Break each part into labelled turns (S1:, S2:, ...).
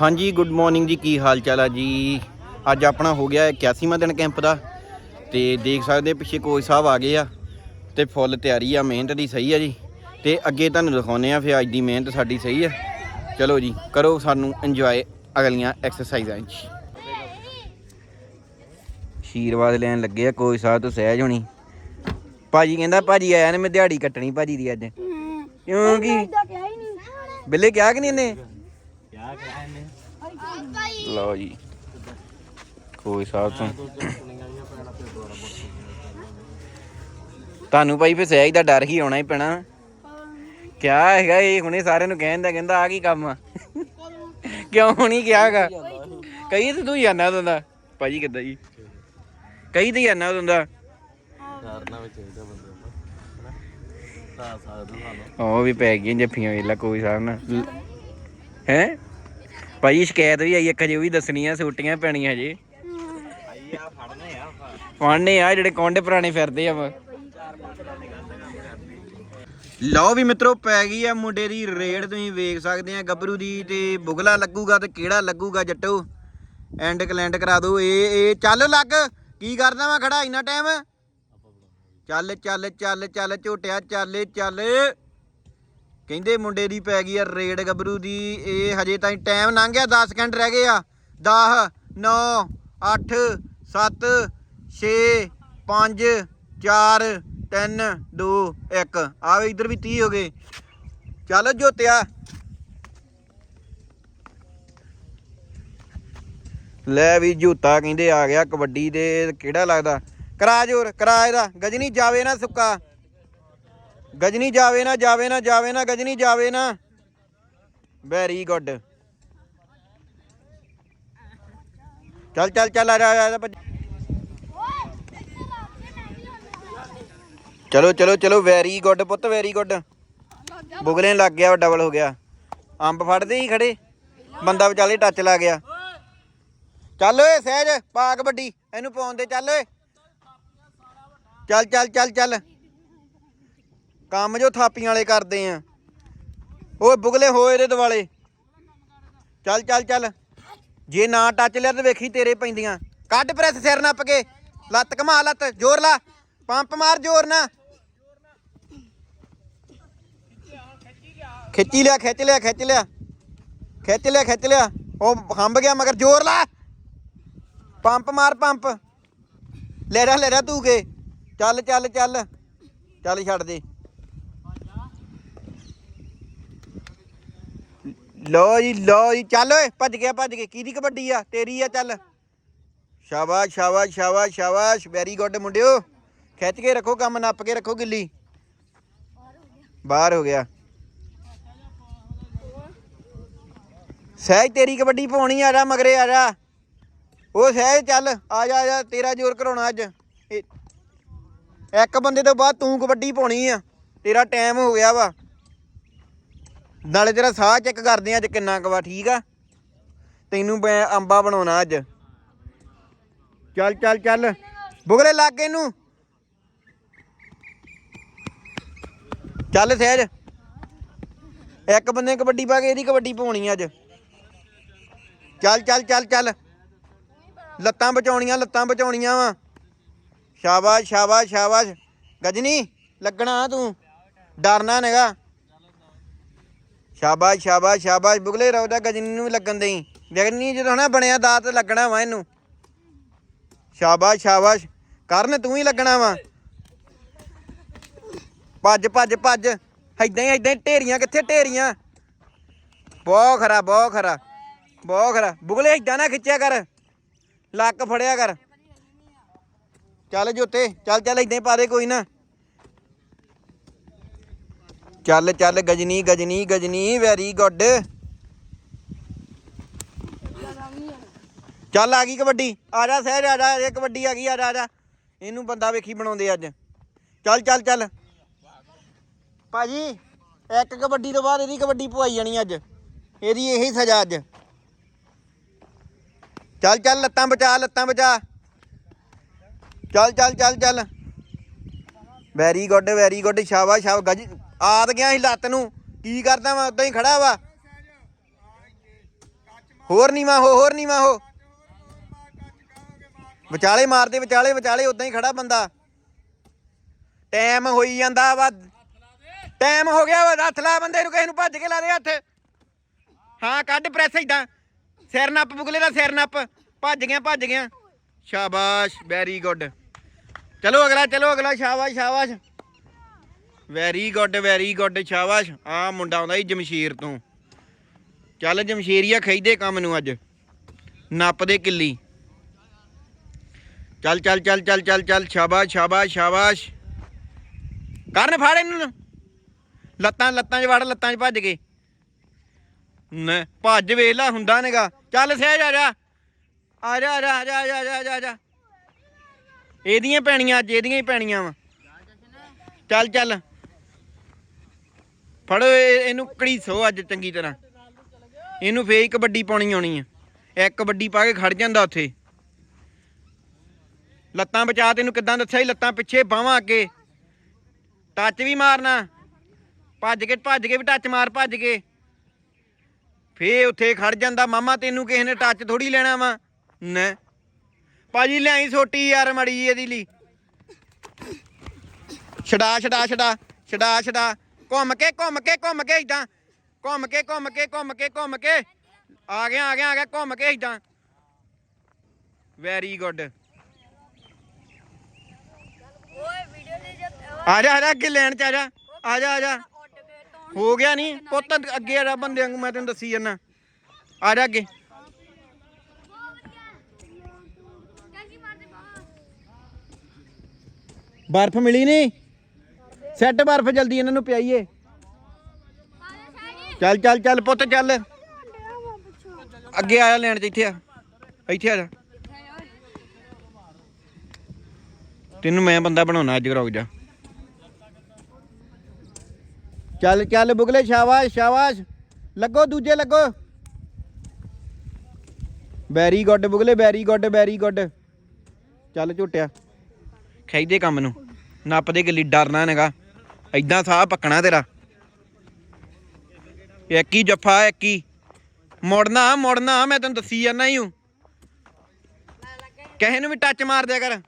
S1: ਹਾਂਜੀ good morning ਜੀ ਕੀ ਹਾਲ ਚਾਲ ਆ ਜੀ? ਅੱਜ ਆਪਣਾ ਹੋ ਗਿਆ 81ਵਾਂ ਦਿਨ ਕੈਂਪ ਦਾ ਤੇ ਦੇਖ ਸਕਦੇ ਪਿੱਛੇ ਕੋਚ ਸਾਹਿਬ ਆ ਗਏ ਆ ਤੇ ਫੁੱਲ ਤਿਆਰੀ ਆ ਮਿਹਨਤ ਦੀ ਸਹੀ ਆ ਜੀ। ਤੇ ਅੱਗੇ ਤੁਹਾਨੂੰ ਦਿਖਾਉਨੇ ਆ ਫਿਰ ਅੱਜ ਦੀ ਮਿਹਨਤ ਸਾਡੀ ਸਹੀ ਆ। ਚਲੋ ਜੀ ਕਰੋ ਸਾਨੂੰ ਇੰਜੋਏ ਅਗਲੀਆਂ ਐਕਸਰਸਾਈਜ਼ਾਂ 'ਚ ਆਸ਼ੀਰਵਾਦ ਲੈਣ ਲੱਗੇ ਆ ਕੋਚ ਸਾਹਿਬ ਤੋਂ ਸਹਿਜ ਹੋਣੀ। ਭਾਜੀ ਕਹਿੰਦਾ ਭਾਜੀ ਆਇਆ ਨੇ ਮੈਂ ਦਿਹਾੜੀ ਕੱਟਣੀ ਭਾਜੀ ਦੀ ਅੱਜ। ਕਿਉਂ ਕੀ? ਬਿੱਲੇ ਕਿਹਾ ਕਿ ਨਹੀਂ ਇਹਨੇ? ਲਓ ਜੀ। ਕੋਈ ਸਾਹਿਬ ਤੋਂ। ਤੁਹਾਨੂੰ ਭਾਈ ਫੇ ਸਹਿਜ ਦਾ ਡਰ ਹੀ ਆਉਣਾ ਹੀ ਪੈਣਾ। ਕਿਆ ਹੈਗਾ ਇਹ? ਹੁਣੇ ਸਾਰਿਆਂ ਨੂੰ ਕਹਿੰਦਾ ਕਹਿੰਦਾ ਆ ਕੀ ਕੰਮ ਆ? ਕਿਉਂ ਨਹੀਂ ਕਿਹਾਗਾ ਕਈ ਤੇ ਤੂੰ ਜਾਣਾ ਹੁੰਦਾ ਭਾਜੀ ਕਿੱਦਾਂ ਜੀ? ਕਈ ਤੇ ਜਾਣਾ ਹੁੰਦਾ
S2: ਕਰਨਾ ਵੀ ਚਾਹੀਦਾ ਬੰਦੇ ਨੂੰ ਤਾਂ ਸਕਦਾ
S1: ਉਹ ਵੀ ਪੈ ਗਈਆਂ ਜੱਫੀਆਂ ਵੇਲਾ ਕੋਈ ਸਾਹਿਬ ਨਾ ਹੈ? ਭਾਈ, ਸ਼ਿਕਾਇਤ ਵੀ ਆਈ, ਇੱਕ ਅਜੇ ਉਹ ਵੀ ਦੱਸਣੀ ਆ ਸੂਟੀਆਂ ਪੈਣੀਆਂ ਹਜੇ।
S2: ਆਈ ਆ ਫੜਨੇ ਆ
S1: ਫੜਨੇ ਆ ਜਿਹੜੇ ਕੌਂਡੇ ਪੁਰਾਣੇ ਫਿਰਦੇ ਆ ਲਓ ਵੀ ਮਿੱਤਰੋ, ਪੈ ਗਈ ਆ ਮੁੰਡੇ ਦੀ ਰੇਡ, ਤੁਸੀਂ ਵੇਖ ਸਕਦੇ ਆ, ਗੱਭਰੂ ਦੀ ਤੇ ਬੁਗਲਾ ਲੱਗੂਗਾ ਤੇ ਕਿਹੜਾ ਲੱਗੂਗਾ ਜੱਟੋ? ਐਂਡ ਕਲੈਂਡ ਕਰਾ ਦੋ ਇਹ ਇਹ ਚੱਲ ਲੱਗ, ਕੀ ਕਰਦਾ ਵਾ ਖੜਾ ਇੰਨਾ ਟਾਈਮ ਚੱਲ ਚੱਲ ਚੱਲ ਚੱਲ, ਝੋਟਿਆ, ਚੱਲ ਚੱਲ। ਕਹਿੰਦੇ ਮੁੰਡੇ ਦੀ ਪੈ ਗਈ ਆ ਰੇਡ ਗੱਭਰੂ ਦੀ, ਇਹ ਹਜੇ ਤਾਈਂ ਟਾਈਮ ਲੰਘ ਗਿਆ 10 ਸਕਿੰਟ ਰਹਿ ਗਏ ਆ। 10 9 8 7 6 5 4 3 2 1 ਆਵੇ ਇੱਧਰ ਵੀ 30 ਹੋ ਗਏ। ਚੱਲ ਜੋਤਿਆ। ਲੈ ਵੀ ਜੂਤਾ ਕਹਿੰਦੇ ਆ ਗਿਆ ਕਬੱਡੀ ਦੇ, ਕਿਹੜਾ ਲੱਗਦਾ? ਕਰਾ ਜੋਰ, ਕਰਾ ਇਹਦਾ। ਗਜਨੀ ਜਾਵੇ ਨਾ ਸੁੱਕਾ। ਗਜਨੀ ਜਾਵੇ ਨਾ ਜਾਵੇ ਨਾ ਜਾਵੇ ਨਾ, ਗਜਨੀ ਜਾਵੇ ਨਾ। ਵੈਰੀ ਗੁੱਡ ਚੱਲ ਚੱਲ ਚੱਲ, ਆ ਜਾ ਆ ਜਾ ਭੱਜ। ਚਲੋ ਚਲੋ ਚਲੋ ਵੈਰੀ ਗੁੱਡ ਪੁੱਤ ਵੈਰੀ ਗੁੱਡ ਬੁਗਲੇ ਲੱਗ ਗਿਆ ਡਬਲ ਹੋ ਗਿਆ। ਅੰਬ ਫੜਦੇ ਹੀ ਖੜੇ। ਬੰਦਾ ਵਿਚਾਲੇ ਟੱਚ ਲਾ ਗਿਆ। ਚੱਲ ਓਏ, ਸਹਿਜ, ਪਾਕ ਵੱਡੀ। ਇਹਨੂੰ ਪਾਉਣ ਦੇ, ਚੱਲ ਓਏ। ਚੱਲ ਚੱਲ ਚੱਲ ਚੱਲ। ਕੰਮ ਜੋ ਥਾਪੀਆਂ ਵਾਲੇ ਕਰਦੇ ਆ। ਓਏ ਬੁਗਲੇ ਹੋਏ ਦੇ ਦਿਵਾਲੇ ਚੱਲ ਚੱਲ ਚੱਲ। ਜੇ ਨਾ ਟੱਚ ਲਿਆ ਤੇ ਵੇਖੀ ਤੇਰੇ ਪੈਂਦੀਆਂ। ਕੱਢ ਪ੍ਰੈਸ ਸਿਰ ਨੱਪ ਕੇ। ਲੱਤ ਘਮਾ ਲੱਤ, ਜ਼ੋਰ ਲਾ। ਪੰਪ ਮਾਰ, ਜ਼ੋਰ ਨਾ ਖਿੱਚੀ ਲਿਆ, ਖਿੱਚ ਲਿਆ ਖਿੱਚ ਲਿਆ। ਖਿੱਚ ਲਿਆ ਖਿੱਚ ਲਿਆ। ਉਹ ਹੰਬ ਗਿਆ ਮਗਰ, ਜ਼ੋਰ ਲਾ। ਪੰਪ ਮਾਰ, ਪੰਪ। ਲੈ ਜਾ ਲੈ ਜਾ ਤੂੰ ਕੇ। ਚੱਲ ਚੱਲ ਚੱਲ। ਚੱਲ ਛੱਡ ਦੇ। ਲੋ ਜੀ ਲੋ ਜੀ, ਚੱਲ ਓਏ, ਭੱਜ ਗਿਆ ਭੱਜ ਗਿਆ। ਕਿਹਦੀ ਕਬੱਡੀ ਆ? ਤੇਰੀ ਆ, ਚੱਲ। ਸ਼ਾਬਾਸ਼ ਸ਼ਾਬਾਸ਼ ਸ਼ਾਬਾਸ਼ ਸ਼ਾਬਾਸ਼। ਵੈਰੀ ਗੁੱਡ ਮੁੰਡਿਓ। ਖਿੱਚ ਕੇ ਰੱਖੋ ਕੰਮ, ਨੱਪ ਕੇ ਰੱਖੋ ਗਿੱਲੀ। ਬਾਹਰ ਹੋ ਗਿਆ। ਸਹਿਜ, ਤੇਰੀ ਕਬੱਡੀ ਪਾਉਣੀ ਆ ਜਾ ਮਗਰੇ, ਆ ਜਾ। ਉਹ ਸਹਿਜ, ਚੱਲ। ਆ ਜਾ ਆ ਜਾ, ਤੇਰਾ ਜ਼ੋਰ ਕਰਾਉਣਾ ਅੱਜ। ਇੱਕ ਬੰਦੇ ਤੋਂ ਬਾਅਦ ਤੂੰ ਕਬੱਡੀ ਪਾਉਣੀ ਆ। ਤੇਰਾ ਟਾਈਮ ਹੋ ਗਿਆ ਵਾ। ਨਾਲੇ ਤੇਰਾ ਸਾਹ ਚੈੱਕ ਕਰਦੇ ਆ ਅੱਜ ਕਿੰਨਾ ਕੁ ਵਾ, ਠੀਕ ਆ? ਤੈਨੂੰ ਮੈਂ ਅੰਬਾ ਬਣਾਉਣਾ ਅੱਜ। ਚੱਲ ਚੱਲ ਚੱਲ। ਬੁਗਲੇ ਲੱਗ ਗਏ ਇਹਨੂੰ। ਚੱਲ ਸਹਿਜ। ਇੱਕ ਬੰਦੇ ਕਬੱਡੀ ਪਾ ਕੇ ਇਹਦੀ ਕਬੱਡੀ ਪਾਉਣੀ ਅੱਜ। ਚੱਲ ਚੱਲ ਚੱਲ ਚੱਲ। ਲੱਤਾਂ ਬਚਾਉਣੀਆਂ ਲੱਤਾਂ ਬਚਾਉਣੀਆਂ ਵਾ। ਸ਼ਾਬਾਸ਼ ਸ਼ਾਬਾਸ਼ ਸ਼ਾਬਾਸ਼। ਗਜਨੀ, ਲੱਗਣਾ ਤੂੰ। ਡਰਨਾ ਨੇਗਾ ਸ਼ਾਬਾਸ਼ ਸ਼ਾਬਾਸ਼ ਸ਼ਾਬਾਸ਼। ਬੁਗਲੇ ਰੌਦਾ ਗਜਨੀ ਨੂੰ ਵੀ ਲੱਗਣ ਦੇਈ। ਗਜਨੀ ਜਦੋਂ ਨਾ ਬਣਿਆ ਦਾਤ ਲੱਗਣਾ ਵਾ ਇਹਨੂੰ। ਸ਼ਾਬਾਸ਼ ਸ਼ਾਬਾਸ਼। ਕਰਨ ਤੂੰ ਹੀ ਲੱਗਣਾ ਵਾ। ਭੱਜ ਭੱਜ ਭੱਜ। ਐਦਾਂ ਹੀ ਐਦਾਂ ਹੀ ਢੇਰੀਆਂ ਕਿੱਥੇ ਢੇਰੀਆਂ? ਬਹੁਤ ਖਰਾ ਬਹੁਤ ਖਰਾ। ਬਹੁਤ ਖਰਾ। ਬੁਗਲੇ ਐਦਾਂ ਨਾ ਖਿੱਚਿਆ ਕਰ। ਲੱਕ ਫੜਿਆ ਕਰ। ਚੱਲ ਜੋਤੇ, ਚੱਲ ਚੱਲ ਐਦਾਂ ਹੀ ਪਾ ਦੇ ਕੋਈ ਨਾ। ਚੱਲ ਚੱਲ, ਗਜਨੀ ਗਜਨੀ ਗਜਨੀ ਵੈਰੀ ਗੁੱਡ ਚੱਲ ਆ ਗਈ ਕਬੱਡੀ। ਆ ਜਾ ਸਹਿਜ, ਆ ਜਾ, ਇਹ ਕਬੱਡੀ ਆ ਗਈ, ਆ ਜਾ ਆ ਜਾ। ਇਹਨੂੰ ਬੰਦਾ ਵੇਖੀ ਬਣਾਉਂਦੇ ਅੱਜ। ਚੱਲ ਚੱਲ ਚੱਲ। ਭਾਜੀ, ਇੱਕ ਕਬੱਡੀ ਤੋਂ ਬਾਅਦ ਇਹਦੀ ਕਬੱਡੀ ਪਵਾਈ ਜਾਣੀ ਅੱਜ। ਇਹਦੀ ਇਹੀ ਸਜ਼ਾ ਅੱਜ। ਚੱਲ ਚੱਲ, ਲੱਤਾਂ ਬਚਾ ਲੱਤਾਂ ਬਚਾ। ਚੱਲ ਚੱਲ ਚੱਲ ਚੱਲ। ਵੈਰੀ ਗੁੱਡ ਵੈਰੀ ਗੁੱਡ ਸ਼ਾਬਾਸ਼ ਸ਼ਾਬਾਸ਼ ਗਜ ਆਦ ਗਿਆ ਸੀ ਲੱਤ ਨੂੰ। ਕੀ ਕਰਦਾ ਵਾ? ਉਦਾਂ ਹੀ ਖੜਾ ਵਾ। ਹੋਰ ਨੀਵਾ ਹੋ, ਹੋਰ ਨੀਵਾ ਹੋ। ਵਿਚਾਲੇ ਮਾਰਦੇ, ਵਿਚਾਲੇ ਵਿਚਾਲੇ, ਉਦਾਂ ਹੀ ਖੜਾ ਬੰਦਾ। ਟਾਈਮ ਹੋਈ ਜਾਂਦਾ ਵਾ। ਟਾਈਮ ਹੋ ਗਿਆ ਵਾ, ਹੱਥ ਲਾ ਬੰਦੇ ਨੂੰ, ਕਿਸੇ ਨੂੰ ਭੱਜ ਕੇ ਲਾ ਦੇ ਹੱਥ। ਹਾਂ, ਕੱਢ ਪ੍ਰੈਸ ਇਦਾਂ ਸਿਰ ਨੱਪ ਬੁਗਲੇ ਦਾ ਸਿਰ ਨੱਪ। ਭੱਜ ਗਿਆ ਭੱਜ ਗਿਆ। ਸ਼ਾਬਾਸ਼ ਵੈਰੀ ਗੁੱਡ ਚਲੋ ਅਗਲਾ ਚਲੋ ਅਗਲਾ ਸ਼ਾਬਾਸ਼ ਸ਼ਾਬਾਸ਼। ਵੈਰੀ ਗੁੱਡ ਵੈਰੀ ਗੁੱਡ ਸ਼ਾਬਾਸ਼। ਆ ਮੁੰਡਾ ਆਉਂਦਾ ਜੀ ਜਮਸ਼ੀਰ ਤੋਂ। ਚੱਲ ਜਮਸ਼ੀਰੀਆ ਖਈਦੇ ਕੰਮ ਨੂੰ ਅੱਜ। ਨੱਪ ਦੇ ਕਿੱਲੀ। ਚੱਲ ਚੱਲ ਚੱਲ ਚੱਲ ਚੱਲ ਚੱਲ ਸ਼ਾਬਾਸ਼ ਸ਼ਾਬਾਸ਼ ਸ਼ਾਬਾਸ਼। ਕਰਨ ਫੜ ਇਹਨੂੰ ਲੱਤਾਂ ਲੱਤਾਂ 'ਚ ਵੜ ਲੱਤਾਂ 'ਚ ਭੱਜ ਕੇ। ਨਾ ਭੱਜ ਵੇਖ ਹੁੰਦਾ ਨੇਗਾ। ਚੱਲ ਸਹਿਜ ਆ ਜਾ। ਆ ਆ ਜਾ ਆ ਜਾ ਆ ਜਾ, ਆ ਜਾ ਆ ਜਾ। ਇਹਦੀਆਂ ਪੈਣੀਆਂ, ਅੱਜ ਇਹਦੀਆਂ ਹੀ ਪੈਣੀਆਂ ਵਾ। ਚੱਲ ਚੱਲ। ਫੜੋ ਇਹ- ਇਹਨੂੰ ਘੜੀਸੋ ਅੱਜ ਚੰਗੀ ਤਰ੍ਹਾਂ। ਇਹਨੂੰ ਫੇਰ ਹੀ ਕਬੱਡੀ ਪਾਉਣੀ ਆਉਣੀ ਆ। ਇੱਕ ਕਬੱਡੀ ਪਾ ਕੇ ਖੜ ਜਾਂਦਾ ਉੱਥੇ। ਲੱਤਾਂ ਬਚਾ, ਤੈਨੂੰ ਕਿੱਦਾਂ ਦੱਸਿਆ ਸੀ? ਲੱਤਾਂ ਪਿੱਛੇ ਬਾਹਾਂ ਅੱਗੇ। ਟੱਚ ਵੀ ਮਾਰਨਾ। ਭੱਜ ਕੇ ਭੱਜ ਕੇ ਵੀ ਟੱਚ ਮਾਰ, ਭੱਜ ਕੇ। ਫੇ ਉੱਥੇ ਖੜ ਜਾਂਦਾ। ਮਾਮਾ, ਤੈਨੂੰ ਕਿਸੇ ਨੇ ਟੱਚ ਥੋੜੀ ਲੈਣਾ ਵਾ। ਨਾ। ਭਾਜੀ ਲਿਆਈ ਛੋਟੀ ਯਾਰ ਮੜੀ ਜਿਹੀ ਇਹਦੀ ਲਈ। ਛਡਾ ਛਡਾ ਛਡਾ ਛਡਾ ਛਡਾ। ਘੁੰਮ ਕੇ ਘੁੰਮ ਕੇ ਘੁੰਮ ਕੇ ਇਦਾਂ ਘੁੰਮ ਕੇ ਘੁੰਮ ਕੇ ਘੁੰਮ ਕੇ ਘੁੰਮ ਕੇ। ਆ ਗਿਆ ਆ ਗਿਆ ਆ ਗਿਆ, ਘੁੰਮ ਕੇ ਇਦਾਂ ਵੈਰੀ ਗੁੱਡ ਆ ਜਾ ਆ ਜਾ, ਅੱਗੇ ਲੈਣ ਚ ਆ ਜਾ। ਆ ਜਾ ਆ ਜਾ। ਹੋ ਗਿਆ ਨਹੀਂ ਪੁੱਤ, ਅੱਗੇ ਆ ਜਾ ਬੰਦੇ ਵਾਂਗੂ ਮੈਂ ਤੈਨੂੰ ਦੱਸੀ ਜਾਂਦਾ। ਆ ਜਾ ਅੱਗੇ
S3: ਕੈਸੀ ਮਾਰਦੇ ਬਾਹਰ
S1: ਬਰਫ਼ ਮਿਲੀ ਨਹੀਂ? ਸੈੱਟ ਬਰਫ਼ ਜਲਦੀ ਇਹਨਾਂ ਨੂੰ ਪਿਆਈਏ। ਚੱਲ ਚੱਲ ਚੱਲ ਪੁੱਤ, ਚੱਲ। ਅੱਗੇ ਆਇਆ ਲੈਣ ਚ ਇੱਥੇ ਆ। ਇੱਥੇ ਆ ਜਾ। ਤੈਨੂੰ ਮੈਂ ਬੰਦਾ ਬਣਾਉਣਾ ਅੱਜ ਰੁਕ ਜਾ। ਚੱਲ ਚੱਲ ਬੁਗਲੇ, ਸ਼ਾਬਾਸ਼ ਸ਼ਾਬਾਸ਼। ਲੱਗੋ, ਦੂਜੇ ਲੱਗੋ। ਵੈਰੀ ਗੁੱਡ ਬੁਗਲੇ ਵੈਰੀ ਗੁੱਡ ਵੈਰੀ ਗੁੱਡ ਚੱਲ ਝੁੱਟਿਆ। ਖਾਈਦੇ ਕੰਮ ਨੂੰ। ਨੱਪ ਦੇ ਗੱਲੀ, ਡਰਨਾ ਨੇਗਾ। ਐਦਾਂ ਸਾਹ ਪੱਕਣਾ ਤੇਰਾ। ਇੱਕ ਹੀ ਜੱਫਾ, ਇੱਕ ਹੀ। ਮੁੜਨਾ ਮੁੜਨਾ, ਮੈਂ ਤੈਨੂੰ ਦੱਸੀ ਜਾਂਦਾ ਹੀ ਹੂੰ। ਕਿਸੇ ਨੂੰ ਵੀ ਟੱਚ ਮਾਰ ਦਿਆ ਕਰ।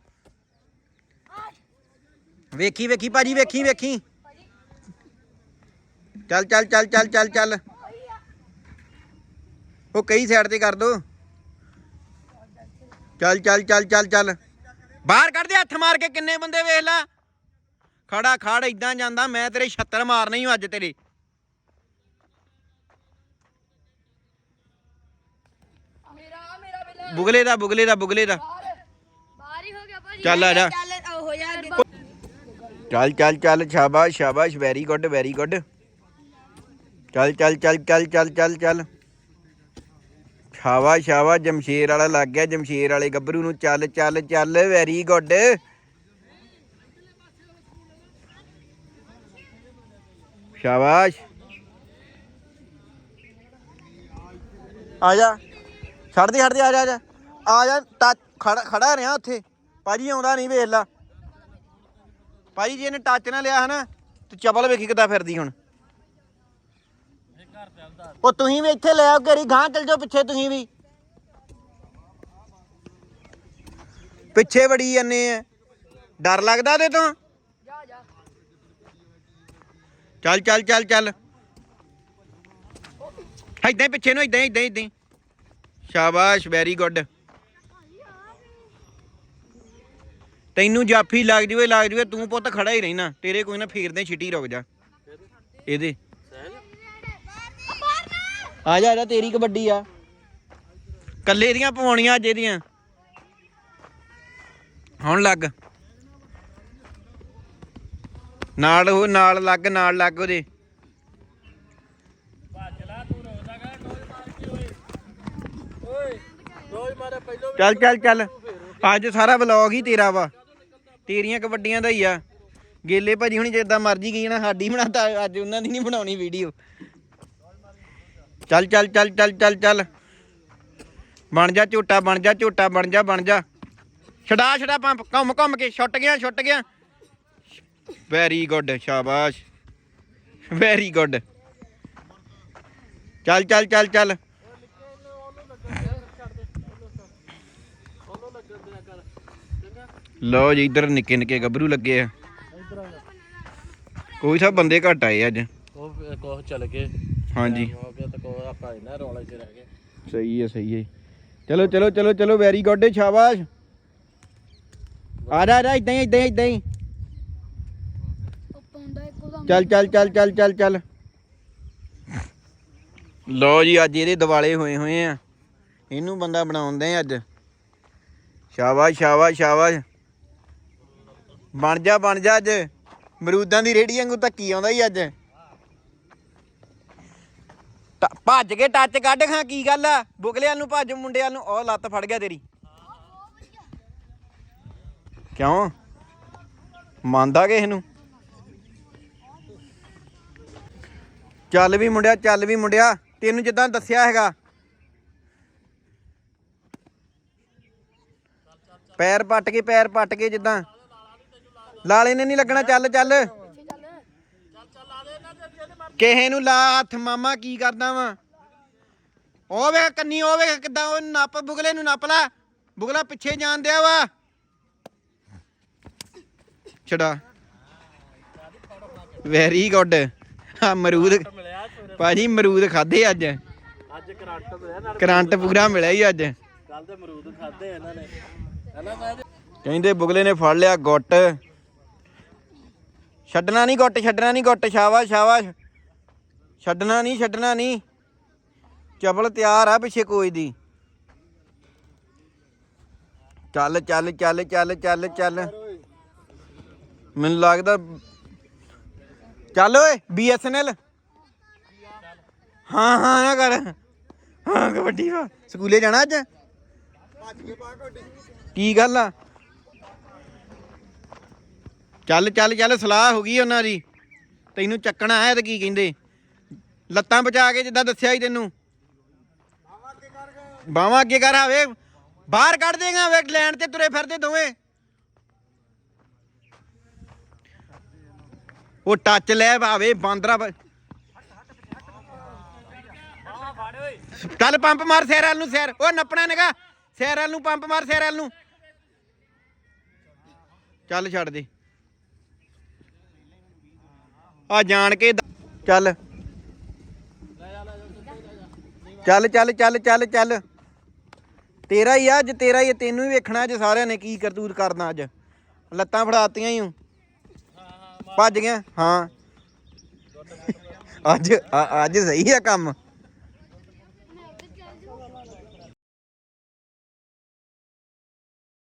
S1: ਵੇਖੀ ਵੇਖੀ ਭਾਜੀ, ਵੇਖੀ ਵੇਖੀ। ਚੱਲ ਚੱਲ ਚੱਲ ਚੱਲ ਚੱਲ ਚੱਲ। ਉਹ ਕਈ ਸਾਈਡ ਤੇ ਕਰ ਦੋ। ਚੱਲ ਚੱਲ ਚੱਲ ਚੱਲ ਚੱਲ। ਬਾਹਰ ਕੱਢ ਦੇ ਹੱਥ ਮਾਰ ਕੇ, ਕਿੰਨੇ ਬੰਦੇ ਵੇਖ ਲੈ। ਖੜਾ ਖੜ ਇਦਾਂ ਜਾਂਦਾ ਮੈਂ ਤੇਰੇ 76 ਮਾਰਨੇ ਹੀ ਅੱਜ ਤੇਰੇ। ਬੁਗਲੇ ਦਾ ਬੁਗਲੇ ਦਾ ਬੁਗਲੇ ਦਾ।
S3: ਬਾਹਰ ਬਾਹਰ ਹੀ ਹੋ ਗਿਆ ਭਾਜੀ।
S1: ਚੱਲ ਆ ਜਾ।
S3: ਚੱਲ ਹੋ ਜਾ ਅੱਗੇ
S1: ਚੱਲ ਚੱਲ ਚੱਲ ਸ਼ਾਬਾਸ਼ ਸ਼ਾਬਾਸ਼ ਵੈਰੀ ਗੁੱਡ ਵੈਰੀ ਗੁੱਡ ਚੱਲ ਚੱਲ ਚੱਲ ਚੱਲ ਚੱਲ ਚੱਲ ਚੱਲ। ਸ਼ਾਬਾਸ਼ ਸ਼ਾਬਾਸ਼ ਜਮਸ਼ੇਰ ਵਾਲਾ ਲੱਗ ਗਿਆ ਜਮਸ਼ੇਰ ਵਾਲੇ ਗੱਭਰੂ ਨੂੰ ਚੱਲ ਚੱਲ ਚੱਲ ਵੈਰੀ ਗੁੱਡ ਸ਼ਾਬਾਸ਼। ਆ ਜਾ। ਛੱਡ ਦੇ ਛੱਡ ਦੇ, ਆ ਜਾ ਆ ਜਾ। ਆ ਜਾ ਖੜਾ ਖੜਾ ਰਿਹਾ ਉੱਥੇ। ਭਾਜੀ ਆਉਂਦਾ ਨਹੀਂ, ਵੇਖ ਲਾ। ਭਾਜੀ ਜੀ ਇਹਨੇ ਟੱਚ ਨਾ ਲਿਆ ਹਨਾ, ਤੇ ਚਪਲ ਵੇਖੀ ਕਿੱਦਾਂ ਫਿਰਦੀ ਹੁਣ। ਉਹ ਤੁਸੀਂ ਵੀ ਇੱਥੇ ਲੈ ਆਓ, ਘਰੀ ਗਾਂ ਚਲ ਜਾਓ ਪਿੱਛੇ ਤੁਸੀਂ ਵੀ। ਪਿੱਛੇ ਵੜੀ ਜਾਂਦੇ ਆ। ਡਰ ਲੱਗਦਾ ਤੇ ਤੋਂ
S3: ਜਾ ਜਾ
S1: ਚੱਲ ਚੱਲ ਚੱਲ ਚੱਲ। ਏਦਾਂ ਪਿੱਛੇ ਨੂੰ ਏਦਾਂ ਹੀ ਏਦਾਂ ਹੀ ਏਦਾਂ ਸ਼ਾਬਾਸ਼ ਵੈਰੀ ਗੁੱਡ ਤੈਨੂੰ ਜਾਫੀ ਲੱਗ ਜੂਏ ਲੱਗ ਜੂਏ ਤੂੰ ਪੁੱਤ ਖੜਾ ਹੀ ਰਹਿਣਾ। ਤੇਰੇ ਕੋਈ ਨਾ ਫੇਰਦੇ ਛਿੱਟੀ ਰੁਕ ਜਾ। ਇਹਦੇ। ਆ ਜਾ ਆ ਜਾ, ਤੇਰੀ ਕਬੱਡੀ ਆ। ਕੱਲੇ ਦੀਆਂ ਪਵਾਉਣੀਆਂ ਅੱਜ ਇਹਦੀਆਂ। ਹੁਣ ਲੱਗ। ਨਾਲ ਉਹ ਨਾਲ ਲੱਗ ਨਾਲ ਲੱਗ ਉਹਦੇ। ਚੱਲ ਚੱਲ ਚੱਲ। ਅੱਜ ਸਾਰਾ ਵਲੌਗ ਹੀ ਤੇਰਾ ਵਾ। ਤੇਰੀਆਂ ਕਬੱਡੀਆਂ ਦਾ ਹੀ ਆ। ਗੇਲੇ ਭਾਜੀ ਹੁਣੀ ਜਿੱਦਾਂ ਮਰਜ਼ੀ ਗਈ ਨਾ ਸਾਡੀ ਬਣਾਤਾ ਅੱਜ ਉਹਨਾਂ ਦੀ ਨਹੀਂ ਬਣਾਉਣੀ ਵੀਡੀਓ। ਚੱਲ ਚੱਲ ਚੱਲ ਚੱਲ ਚੱਲ ਚੱਲ। ਬਣ ਜਾ ਝੋਟਾ, ਬਣ ਜਾ ਝੋਟਾ, ਬਣ ਜਾ ਬਣ ਜਾ। ਛਡਾ ਛਡਾ, ਪੰਪ। ਘੁੰਮ ਘੁੰਮ ਕੇ, ਛੁੱਟ ਗਿਆ ਛੁੱਟ ਗਿਆ। ਵੈਰੀ ਗੁੱਡ ਸ਼ਾਬਾਸ਼ ਵੈਰੀ ਗੁੱਡ ਚੱਲ ਚੱਲ ਚੱਲ ਚੱਲ। ਲੋ ਜੀ ਇਧਰ ਨਿੱਕੇ ਨਿੱਕੇ ਗੱਭਰੂ ਲੱਗੇ ਆ। ਕੋਈ ਸਭ ਬੰਦੇ ਘਟ ਆਏ ਅੱਜ।
S2: ਉਹ
S1: ਸਹੀ ਹੈ ਸਹੀ ਹੈ ਚਲੋ ਚਲੋ ਚਲੋ ਚਲੋ ਵੈਰੀ ਗੁੱਡ ਸ਼ਾਬਾਸ਼ ਆ ਜਾ ਆ ਜਾ ਇਦਾਂ ਇਦਾਂ ਇਦਾਂ ਚੱਲ ਚੱਲ ਚੱਲ ਚੱਲ ਚੱਲ ਚੱਲ। ਲੋ ਜੀ, ਅੱਜ ਇਹਦੇ ਦਿਵਾਲੇ ਹੋਏ ਹੋਏ ਆ। ਇਹਨੂੰ ਬੰਦਾ ਬਣਾਉਂਦੇ ਆ ਅੱਜ। ਸ਼ਾਬਾਸ਼ ਸ਼ਾਬਾਸ਼ ਸ਼ਾਬਾਸ਼। ਬਣ ਜਾ ਬਣ ਜਾ ਅੱਜ। ਮਰੂਦਾਂ ਦੀ ਰੇੜੀ ਵਾਂਗੂ ਧੱਕੀ ਆਉਂਦਾ ਹੀ ਅੱਜ। ਭੱਜ ਕੇ ਟੱਚ ਕੱਢ ਖਾਂ, ਕੀ ਗੱਲ ਆ? ਬੁਗਲਿਆਂ ਨੂੰ ਭੱਜ, ਮੁੰਡਿਆਂ ਨੂੰ। ਉਹ ਲੱਤ ਫੜ ਗਿਆ ਤੇਰੀ। ਕਿਉਂ? ਮੰਨਦਾ ਕਿਸੇ ਨੂੰ? ਚੱਲ ਵੀ ਮੁੰਡਿਆ, ਚੱਲ ਵੀ ਮੁੰਡਿਆ। ਤੈਨੂੰ ਜਿੱਦਾਂ ਦੱਸਿਆ ਹੈਗਾ। ਪੈਰ ਪੱਟ ਕੇ, ਪੈਰ ਪੱਟ ਕੇ ਜਿੱਦਾਂ। ਲਾਲੇ ਨੇ ਨਹੀਂ ਲੱਗਣਾ, ਚੱਲ ਚੱਲ। ਕਿਸੇ ਨੂੰ ਲਾ ਹੱਥ, ਮਾਮਾ ਕੀ ਕਰਦਾ ਵਾ? ਉਹ ਵੇ ਕੰਨੀ, ਉਹ ਵੇ ਕਿਦਾਂ ਉਹ ਨੱਪ, ਬੁਗਲੇ ਨੂੰ ਨੱਪ ਲਾ। ਬੁਗਲਾ ਪਿੱਛੇ ਜਾਣ ਦਿਆ ਵਾ। ਛੜਾ ਵੈਰੀ ਗੁੱਡ ਆ ਮਰੂਦ ਭਾਜੀ ਮਰੂਦ ਖਾਦੇ ਅੱਜ।
S2: ਅੱਜ ਕਰੰਟ ਮਿਲਿਆ ਨਾਲ
S1: ਕਰੰਟ ਪੂਰਾ ਮਿਲਿਆ ਹੀ ਅੱਜ।
S2: ਕੱਲ ਤੇ ਅਮਰੂਦ ਖਾਦੇ ਇਹਨਾਂ ਨੇ। ਹਨਾ ਮੈਂ
S1: ਕਹਿੰਦੇ ਬੁਗਲੇ ਨੇ ਫੜ ਲਿਆ ਗੁੱਟ। ਛੱਡਣਾ ਨਹੀਂ ਗੁੱਟ ਛੱਡਣਾ ਨਹੀਂ ਗੁੱਟ ਸ਼ਾਬਾਸ਼ ਸ਼ਾਬਾਸ਼। ਛੱਡਣਾ ਨਹੀਂ ਛੱਡਣਾ ਨਹੀਂ। ਚਪਲ ਤਿਆਰ ਆ ਪਿੱਛੇ ਕੋਈ ਦੀ। ਚੱਲ ਚੱਲ ਚੱਲ ਚੱਲ ਚੱਲ ਚੱਲ। ਮੈਨੂੰ ਲੱਗਦਾ ਚੱਲ ਓਏ ਬੀਐਸਐਨਐਲ ਹਾਂ ਹਾਂ ਨਾ ਕਰ। ਹਾਂ, ਕਬੱਡੀ ਵਾ। ਸਕੂਲੇ ਜਾਣਾ ਅੱਜ? ਕੀ ਗੱਲ ਆ? ਚੱਲ ਚੱਲ ਚੱਲ, ਸਲਾਹ ਹੋ ਗਈ ਉਹਨਾਂ ਦੀ। ਤੈਨੂੰ ਚੱਕਣਾ ਹੈ ਤੇ ਕੀ ਕਹਿੰਦੇ? ਲੱਤਾਂ ਬਚਾ ਕੇ ਜਿੱਦਾਂ ਦੱਸਿਆ ਸੀ ਤੈਨੂੰ। ਬਾਹਾਂ ਅੱਗੇ ਕਰ ਆਵੇ ਬਾਹਰ ਕੱਢ ਦੇਗਾ ਵੇ ਲੈਣ ਤੇ ਤੁਰੇ ਫਿਰਦੇ ਦੋਵੇਂ। ਉਹ ਟੱਚ ਲੈ ਭਾਵੇ ਬਾਂਦਰਾ ਚੱਲ ਪੰਪ ਮਾਰ ਸੈਰ ਨੂੰ ਸੈਰ ਉਹ ਨੱਪਣਾ ਨੇਗਾ। ਸੈਰ ਵਾਲ ਨੂੰ ਪੰਪ ਮਾਰ ਸੈਰ ਨੂੰ। ਚੱਲ ਛੱਡ ਦੇ। ਆ ਜਾਣ ਕੇ ਚੱਲ। ਚੱਲ ਚੱਲ ਚੱਲ ਚੱਲ ਚੱਲ। ਤੇਰਾ ਹੀ ਆ ਅੱਜ ਤੇਰਾ ਹੀ ਆ, ਤੈਨੂੰ ਹੀ ਵੇਖਣਾ ਅੱਜ ਸਾਰਿਆਂ ਨੇ ਕੀ ਕਰਤੂਤ ਕਰਨਾ ਅੱਜ। ਲੱਤਾਂ ਫੜਾਤੀਆਂ ਹੀ ਭੱਜ ਗਿਆ ਹਾਂ। ਅੱਜ ਅੱਜ ਸਹੀ ਆ ਕੰਮ।